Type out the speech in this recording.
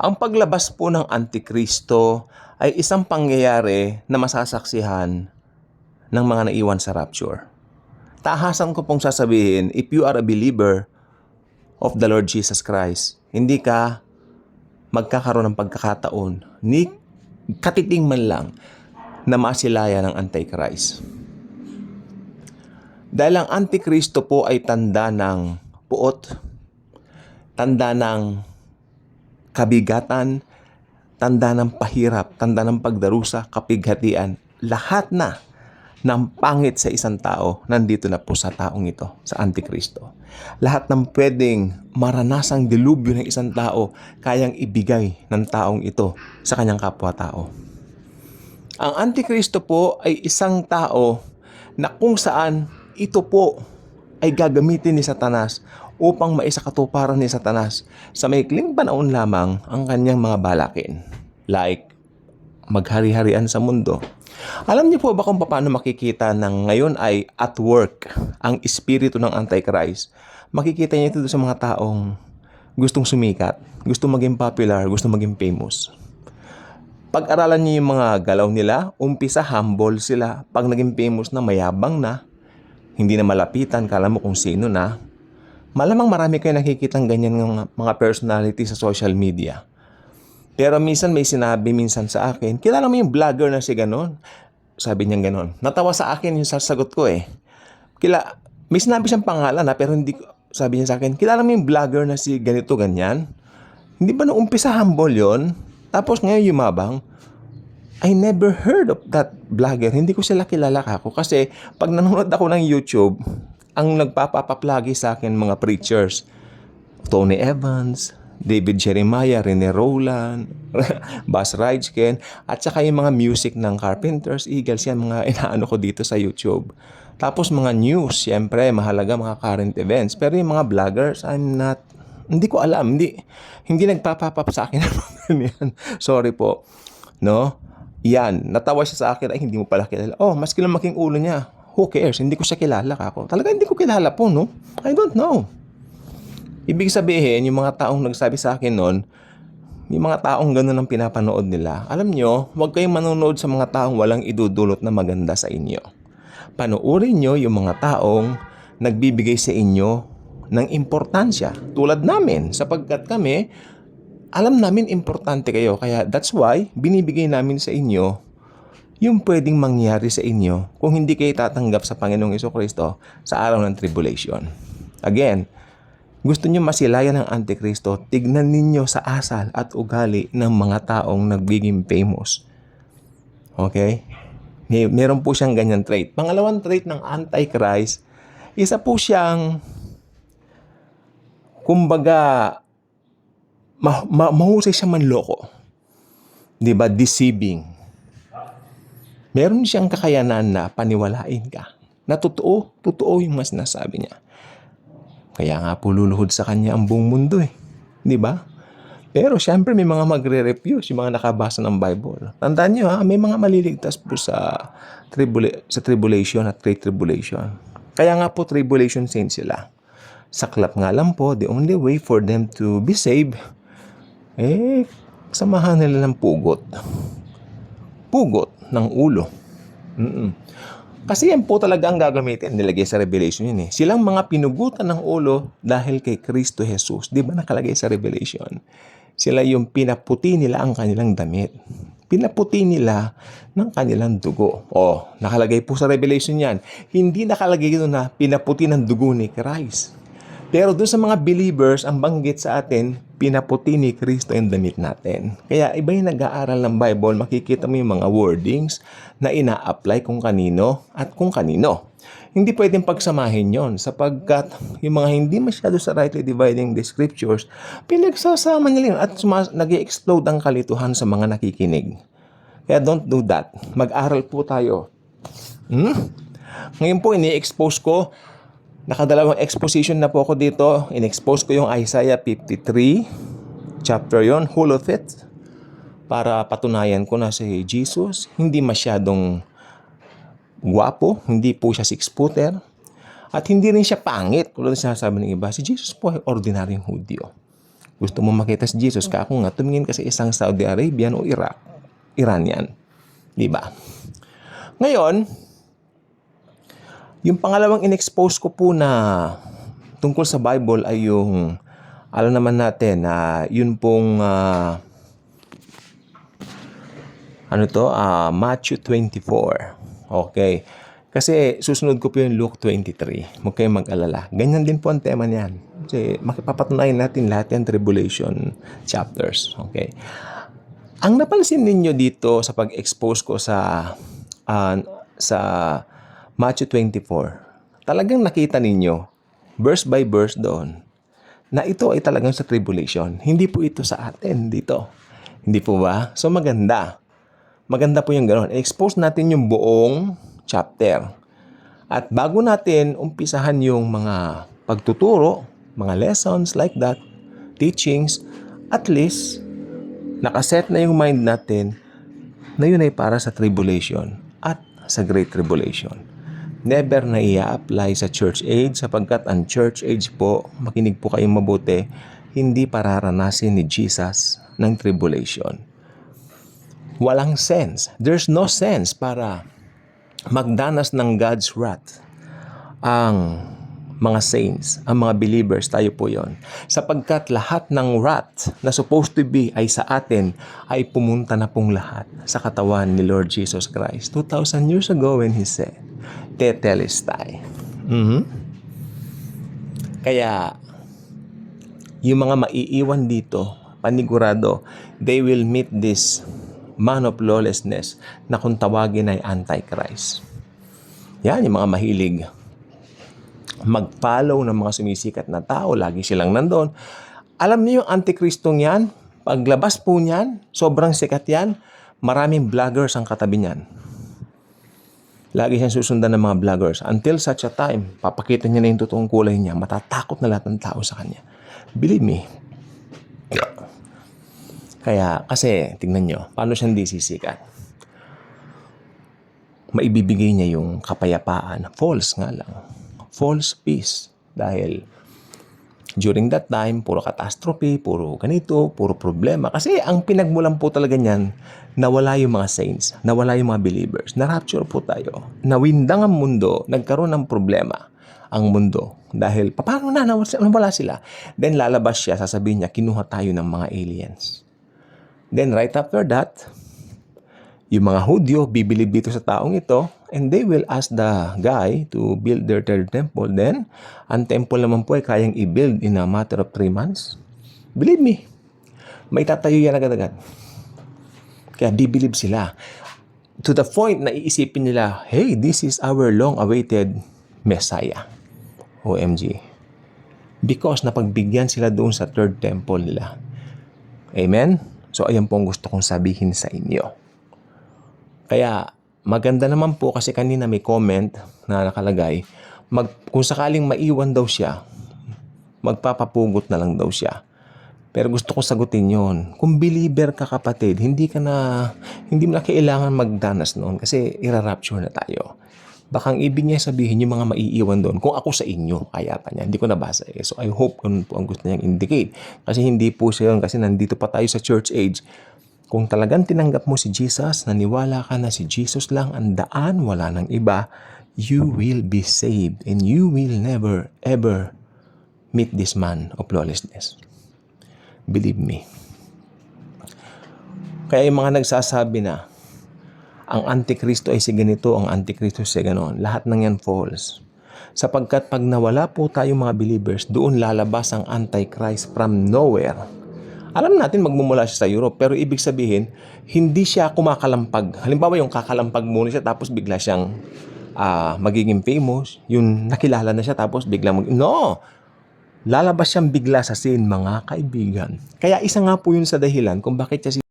Ang paglabas po ng Antikristo ay isang pangyayari na masasaksihan ng mga naiwan sa rapture. Tahasan ko pong sasabihin, if you are a believer of the Lord Jesus Christ, hindi ka magkakaroon ng pagkakataon ni katiting man lang na masilaya ng Antichrist. Dahil ang Antikristo po ay tanda ng puot, tanda ng kabigatan, tanda ng pahirap, tanda ng pagdarusa, kapighatian, lahat na ng pangit sa isang tao nandito na po sa taong ito, sa Antikristo. Lahat ng pwedeng maranasang dilubyo ng isang tao, kayang ibigay ng taong ito sa kanyang kapwa-tao. Ang Antikristo po ay isang tao na kung saan ito po ay gagamitin ni Satanas upang maisakatuparan ni Satanas sa maikling panahon lamang ang kanyang mga balakin. Like, maghari-harian sa mundo. Alam niyo po ba kung paano makikita ng ngayon ay at work ang espiritu ng Antichrist? Makikita niyo ito sa mga taong gustong sumikat, gustong maging popular, gustong maging famous. Pag-aralan niyo yung mga galaw nila, umpisa humble sila. Pag naging famous na, mayabang na, hindi na malapitan, kala mo kung sino na. Malamang marami kayo nakikitang ganyan ng mga personality sa social media. Pero minsan may sinabi minsan sa akin, kilala mo yung vlogger na si ganon? Sabi niya ganon. Natawa sa akin yung sasagot ko eh. Kila, may sinabi siyang pangalan na pero hindi sabi niya sa akin, kilala mo yung vlogger na si ganito ganyan? Hindi ba nung umpisa humble yon? Tapos ngayon yumabang? I never heard of that vlogger. Hindi ko sila kilala kako kasi pag nanonood ako ng YouTube, ang nagpapapaplagi sa akin mga preachers. Tony Evans, David Jeremiah, Rene Roland, Bas Rijken, at saka yung mga music ng Carpenters, Eagles, yan mga inaano ko dito sa YouTube. Tapos mga news, siyempre, mahalaga mga current events. Pero yung mga vloggers, I'm not, hindi ko alam, hindi, hindi nagpapapap sa akin. Sorry po. No? Yan, natawa siya sa akin, ay hindi mo pala kilala. Oh, mas kilamaking ulo niya. Who cares? Hindi ko siya kilala kako. Talaga hindi ko kilala po, no? I don't know. Ibig sabihin, yung mga taong nagsabi sa akin noon, yung mga taong ganun ang pinapanood nila, alam nyo, huwag kayong manonood sa mga taong walang idudulot na maganda sa inyo. Panoorin nyo yung mga taong nagbibigay sa inyo ng importansya tulad namin sapagkat kami alam namin importante kayo kaya that's why binibigay namin sa inyo yung pwedeng mangyari sa inyo kung hindi kayo tatanggap sa Panginoong Iso Kristo sa araw ng tribulation. Again, gusto nyo masilayan ng Antikristo, tignan ninyo sa asal at ugali ng mga taong nagbiging famous. Okay? May, meron po siyang ganyan trait. Pangalawang trait ng Antichrist, isa po siyang kumbaga ma- ma- mahusay siya manloko. 'Di ba? Deceiving. Meron siyang kakayanan na paniwalain ka. Na totoo, totoo yung mas nasabi niya. Kaya nga po luluhod sa kanya ang buong mundo eh. 'Di ba? Pero syempre may mga magre-refuse, yung mga nakabasa ng Bible. Tandaan niyo ha, may mga maliligtas po sa, tribula- sa tribulation at great tribulation. Kaya nga po tribulation saints sila. Saklap nga lang po, the only way for them to be saved eh, samahan nila ng pugot. Pugot ng ulo. Mm-mm. Kasi yan po talaga ang gagamitin. Nilagay sa Revelation yun eh. Silang mga pinugutan ng ulo dahil kay Kristo Jesus. Di ba nakalagay sa Revelation? Sila yung pinaputi nila ang kanilang damit. Pinaputi nila ng kanilang dugo. O, nakalagay po sa Revelation yan. Hindi nakalagay doon na pinaputi ng dugo ni Christ. Pero doon sa mga believers, ang banggit sa atin, pinaputi ni Kristo yung damit natin. Kaya iba yung nag-aaral ng Bible, makikita mo yung mga wordings na ina-apply kung kanino at kung kanino. Hindi pwedeng pagsamahin yon sapagkat yung mga hindi masyado sa rightly dividing the scriptures, pinagsasama nila yun at nag explode ang kalituhan sa mga nakikinig. Kaya don't do that. Mag-aral po tayo. Hmm? Ngayon po, ini-expose ko Nakadalawang exposition na po ako dito. In-expose ko yung Isaiah 53, chapter yon whole of it, para patunayan ko na si Jesus, hindi masyadong guwapo, hindi po siya six-footer, at hindi rin siya pangit. Tulad na sinasabi ng iba, si Jesus po ay ordinaryong Hudyo. Gusto mo makita si Jesus, kako nga, tumingin ka sa isang Saudi Arabian o Iraq, Iranian. Di ba? Ngayon, yung pangalawang in-expose ko po na tungkol sa Bible ay yung, alam naman natin na yun pong, ah, ano to, Ah, Matthew 24. Okay. Kasi susunod ko po yung Luke 23. Huwag kayong mag-alala. Ganyan din po ang tema niyan. Kasi makipapatunayan natin lahat yung tribulation chapters. Okay. Ang napansin ninyo dito sa pag-expose ko sa ah, sa Matthew 24, talagang nakita ninyo verse by verse doon na ito ay talagang sa tribulation. Hindi po ito sa atin dito. Hindi po ba? So maganda. Maganda po yung gano'n. Expose natin yung buong chapter. At bago natin umpisahan yung mga pagtuturo, mga lessons like that, teachings, at least nakaset na yung mind natin na yun ay para sa tribulation at sa great tribulation. Never na i-apply sa church age sapagkat ang church age po, makinig po kayong mabuti, hindi pararanasin ni Jesus ng tribulation walang sense. There's no sense para magdanas ng God's wrath ang mga saints, ang mga believers, tayo po yon. Sapagkat lahat ng wrath na supposed to be ay sa atin ay pumunta na pong lahat sa katawan ni Lord Jesus Christ. 2,000 years ago when He said, Tetelestai. Mhm. Kaya, yung mga maiiwan dito, panigurado, they will meet this man of lawlessness na kung tawagin ay Antichrist. Yan, yung mga mahilig mag-follow ng mga sumisikat na tao, lagi silang nandoon. Alam niyo yung Antichristong yan, paglabas po niyan, sobrang sikat yan, maraming vloggers ang katabi niyan. Lagi siyang susundan ng mga vloggers. Until such a time, papakita niya na yung totoong kulay niya, matatakot na lahat ng tao sa kanya. Believe me, kaya, kasi, tingnan nyo, paano siya hindi sisikat? Maibibigay niya yung kapayapaan. False nga lang. False peace. Dahil, during that time, puro catastrophe, puro ganito, puro problema. Kasi ang pinagmulan po talaga niyan, nawala yung mga saints, nawala yung mga believers, na-rapture po tayo. Nawindang ang mundo, nagkaroon ng problema ang mundo. Dahil, paano na, nawala sila? Then lalabas siya, sasabihin niya, kinuha tayo ng mga aliens. Then right after that, yung mga Hudyo bibilib dito sa taong ito and they will ask the guy to build their third temple. Then, ang temple naman po ay kayang i-build in a matter of three months. Believe me, may tatayo yan agad-agad. Kaya bibilib sila. To the point na iisipin nila, hey, this is our long-awaited Messiah. OMG. Because napagbigyan sila doon sa third temple nila. Amen? So, ayan po ang gusto kong sabihin sa inyo. Kaya, maganda naman po kasi kanina may comment na nakalagay, mag, kung sakaling maiwan daw siya, magpapapugot na lang daw siya. Pero gusto ko sagutin yon. Kung believer ka kapatid, hindi ka na, hindi mo na kailangan magdanas noon kasi ira-rapture na tayo. Baka ang ibig niya sabihin yung mga maiiwan doon. Kung ako sa inyo, kaya pa niya. Hindi ko nabasa eh. So I hope ganun po ang gusto niyang indicate. Kasi hindi po siya yun. Kasi nandito pa tayo sa church age. Kung talagang tinanggap mo si Jesus, naniwala ka na si Jesus lang ang daan, wala nang iba, you will be saved and you will never ever meet this man of lawlessness. Believe me. Kaya yung mga nagsasabi na, ang Antikristo ay si ganito, ang Antikristo si ganon. Lahat ng yan false. Sapagkat pag nawala po tayo mga believers, doon lalabas ang Antichrist from nowhere. Alam natin magmumula siya sa Europe, pero ibig sabihin, hindi siya kumakalampag. Halimbawa yung kakalampag muna siya, tapos bigla siyang ah, magiging famous. Yung nakilala na siya, tapos biglang mag... No! Lalabas siyang bigla sa scene, mga kaibigan. Kaya isa nga po yun sa dahilan kung bakit siya